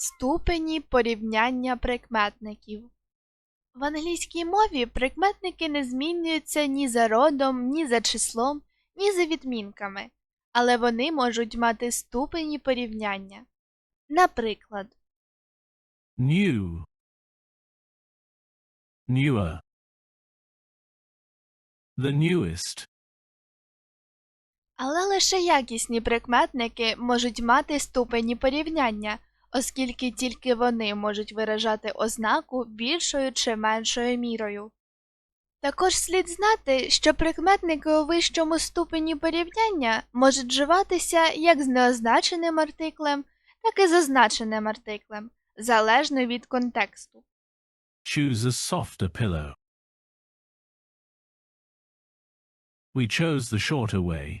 Ступені порівняння прикметників. В англійській мові прикметники не змінюються ні за родом, ні за числом, ні за відмінками, але вони можуть мати ступені порівняння. Наприклад, new, newer, the newest, але лише якісні прикметники можуть мати ступені порівняння, оскільки тільки вони можуть виражати ознаку більшою чи меншою мірою. Також слід знати, що прикметники у вищому ступені порівняння можуть вживатися як з неозначеним артиклем, так і з означеним артиклем, залежно від контексту. choose a softer pillow. We chose the shorter way.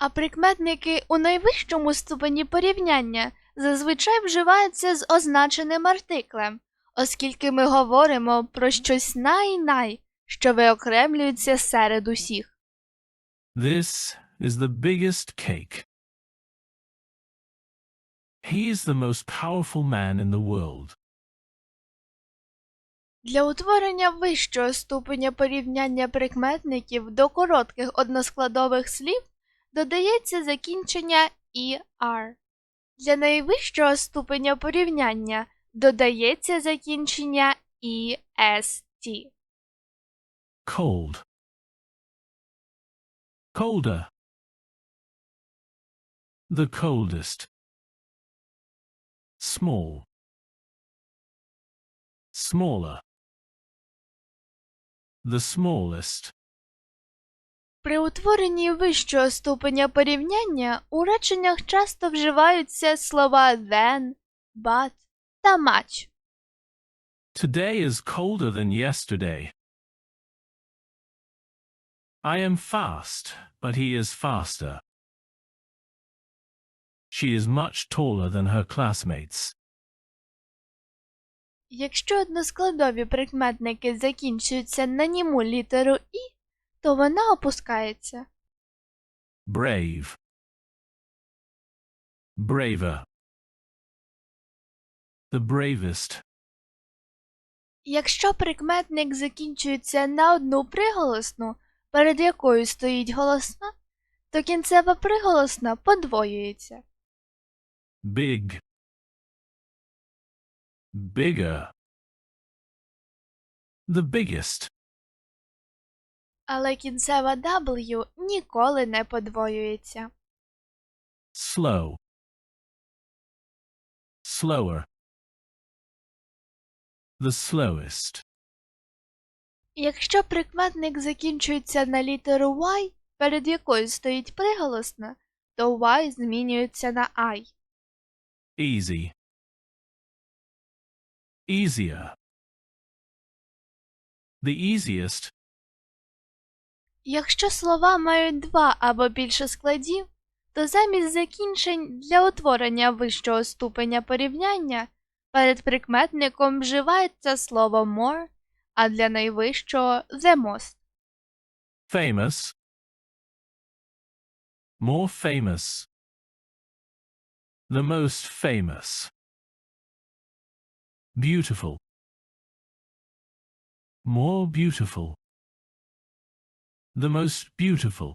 А прикметники у найвищому ступені порівняння зазвичай вживаються з означеним артиклем, оскільки ми говоримо про щось най-най, що виокремлюється серед усіх. This is the biggest cake. He is the most powerful man in the world. Для утворення вищого ступеня порівняння прикметників до коротких односкладових слів додається закінчення «er». Для найвищого ступеня порівняння додається закінчення «est». Cold. Colder. The coldest. Small. Smaller. The smallest. При утворенні вищого ступеня порівняння у реченнях часто вживаються слова than, but та much. Today is colder than yesterday. I am fast, but he is faster. She is much taller than her classmates. Якщо односкладові прикметники закінчуються на німу літеру і, то вона опускається. Brave. Braver. The bravest. Якщо прикметник закінчується на одну приголосну, перед якою стоїть голосна, то кінцева приголосна подвоюється. Big. Bigger. The biggest. Але кінцева W ніколи не подвоюється. Slow. Slower. The slowest. Якщо прикметник закінчується на літеру Y, перед якою стоїть приголосна, то Y змінюється на I. Easy. Easier. The easiest. Якщо слова мають два або більше складів, то замість закінчень для утворення вищого ступеня порівняння перед прикметником вживається слово more, а для найвищого the most. Famous. More famous. The most famous. Beautiful. More beautiful. The most beautiful.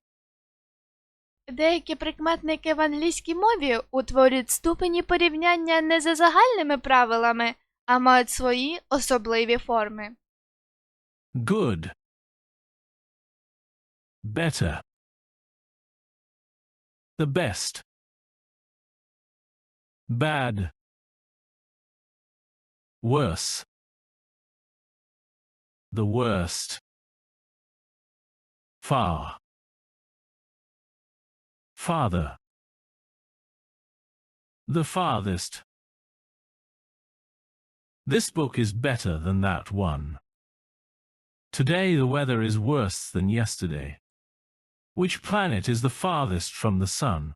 Деякі прикметники в англійській мові утворюють ступені порівняння не за загальними правилами, а мають свої особливі форми. Good. Better. The best. Bad. Worse. The worst. Far. Father. The farthest. This book is better than that one. Today the weather is worse than yesterday. Which planet is the farthest from the sun?